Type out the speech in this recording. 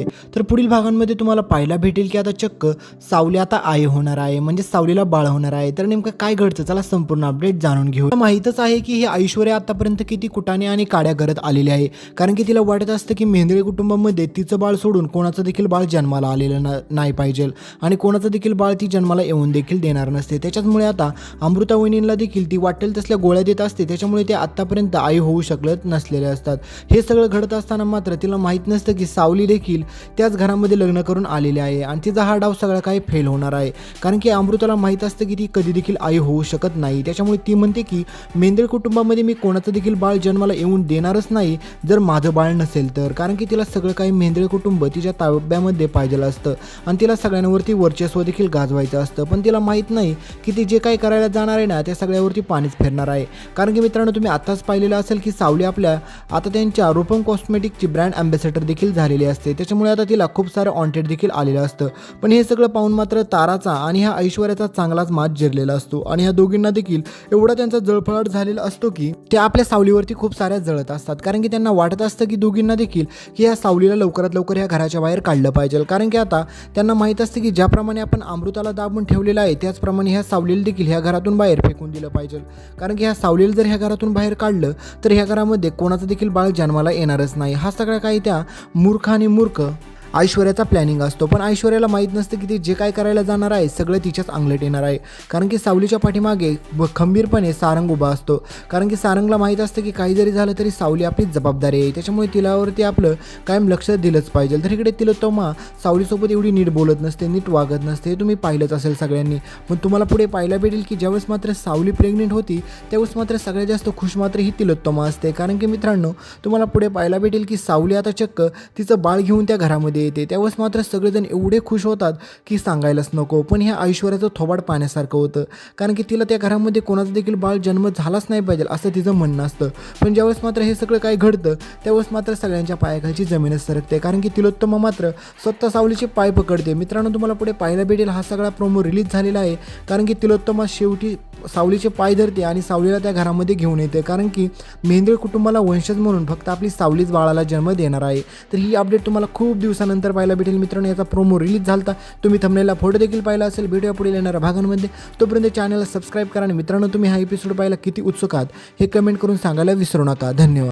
तर पुढील भागांमध्ये तुम्हाला पाहायला भेटेल की आता चक्क सावली आता आई होणार आहे म्हणजे सावलीला बाळ होणार आहे. तर नेमकं काय घडतं? चला संपूर्ण अपडेट जाणून घेऊ. माहितच माहीतच आहे की ही ऐश्वर्या आतापर्यंत किती कुटाने आणि काड्या करत आलेली आहे. कारण की तिला वाटत असतं की मेंदळे कुटुंबामध्ये तिचं बाळ सोडून कोणाचं देखील बाळ जन्माला आलेलं ना- नाही पाहिजे. आणि कोणाचं देखील बाळ ती जन्माला येऊन देखील देणार नसते. त्याच्याचमुळे आता अमृता वहिनींना देखील ती वाटेल तसल्या गोळ्या देत असते. त्याच्यामुळे ते आत्तापर्यंत आई होऊ शकत नसलेले असतात. हे सगळं घडत असताना मात्र तिला माहीत नसतं की सावली देखील त्याच घरामध्ये लग्न करून आलेले आहे. आणि तिचा हा डाव सगळा काही फेल होणार आहे. कारण की अमृताला माहीत असतं की ती कधी देखील आई होऊ शकत नाही. त्याच्यामुळे ती म्हणते की मेंदळ कुटुंबामध्ये मी कोणाचं देखील बाळ जन्माला येऊन देणारच नाही जर माझं बाळ नसेल तर. कारण की तिला सगळं काही मेंदळ कुटुंब तिच्या ताब्यामध्ये पाहिजेलं असतं. आणि तिला सगळ्यांवरती वर्चस्व देखील गाजवायचं असतं. पण तिला माहीत नाही की ती जे काही करायला जाणार आहे ना त्या सगळ्यावरती पाणीच फिरणार आहे. कारण की मित्रांनो तुम्ही आत्ताच पाहिलेलं असेल की सावली आपल्या आता त्यांच्या रूपम कॉस्मेटिकची ब्रँड अँबॅसेडर देखील झालेली असते. त्याच्या त्याच्यामुळे आता तिला खूप सारं ऑन्टेड देखील आलेलं असतं. पण हे सगळं पाहून मात्र ताराचा आणि ह्या ऐश्वर्याचा चांगलाच मात जिरलेला असतो. आणि ह्या दोघींना देखील एवढा त्यांचा जळफळाट झालेला असतो की ते आपल्या सावलीवरती खूप साऱ्या जळत असतात. कारण की त्यांना वाटत असतं की दोघींना देखील की ह्या सावलीला लवकरात लवकर ह्या घराच्या बाहेर काढलं पाहिजे. कारण की आता त्यांना माहीत असतं की ज्याप्रमाणे आपण अमृताला दाबून ठेवलेलं आहे त्याचप्रमाणे ह्या सावलीला देखील ह्या घरातून बाहेर फेकून दिलं पाहिजे. कारण की ह्या सावलीला जर ह्या घरातून बाहेर काढलं तर ह्या घरामध्ये कोणाचं देखील बाळ जन्माला येणारच नाही. हा सगळा काही त्या मूर्ख आणि मूर्ख Пока. ऐश्वर्याचा प्लॅनिंग असतो. पण ऐश्वर्याला माहीत नसतं की ती जे काय करायला जाणार आहे सगळं तिच्याच अंगलट येणार आहे. कारण की सावलीच्या पाठीमागे ब- खंबीरपणे सारंग उभा असतो. कारण की सारंगला माहीत असतं की काही जरी झालं तरी सावली आपली जबाबदारी आहे. त्याच्यामुळे तिलावरती आपलं कायम लक्ष दिलंच पाहिजे. तर इकडे तिलोत्तमा सावलीसोबत एवढी नीट बोलत नसते नीट वागत नसते. हे तुम्ही पाहिलंच असेल सगळ्यांनी. पण तुम्हाला पुढे पाहायला भेटेल की ज्यावेळेस मात्र सावली प्रेग्नेंट होती त्यावेळेस मात्र सगळ्यात जास्त खुश मात्र ही तिलोत्तमा असते. कारण की मित्रांनो तुम्हाला पुढे पाहायला भेटेल की सावली आता चक्क तिचं बाळ घेऊन त्या घरामध्ये येते. त्यावेळेस मात्र सगळेजण एवढे खुश होतात की सांगायलाच नको. पण ह्या ऐश्वर्याचं थोबाड पाण्यासारखं होतं. कारण की तिला त्या घरामध्ये कोणाचं देखील बाळ जन्म झालाच नाही पाहिजे असं तिचं म्हणणं असतं. पण ज्यावेळेस मात्र हे सगळं काय घडतं त्यावेळेस मात्र सगळ्यांच्या पायाखालची जमीनच सरकते. कारण की तिलोत्तमा मात्र स्वतः सावलीचे पाय पकडते. मित्रांनो तुम्हाला पुढे पाहायला भेटेल हा सगळा प्रोमो रिलीज झालेला आहे. कारण की तिलोत्तमा शेवटी सावलीचे पाय धरते आणि सावलीला त्या घरामध्ये घेऊन येते. कारण की मेंदळ कुटुंबाला वंशज म्हणून फक्त आपली सावलीच बाळाला जन्म देणार आहे. तर ही अपडेट तुम्हाला खूप नंतर पाहायला भेटेल मित्रांनो याचा प्रोमो रिलीज झाला तुम्ही थंबनेला फोटो देखील पाहिला असेल व्हिडिओ पुढे येणाऱ्या भागांमध्ये. तोपर्यंत चॅनलला सबस्क्राईब करा आणि मित्रांनो तुम्ही हा एपिसोड पाहायला किती उत्सुक आहात हे कमेंट करून सांगायला विसरू नका. धन्यवाद.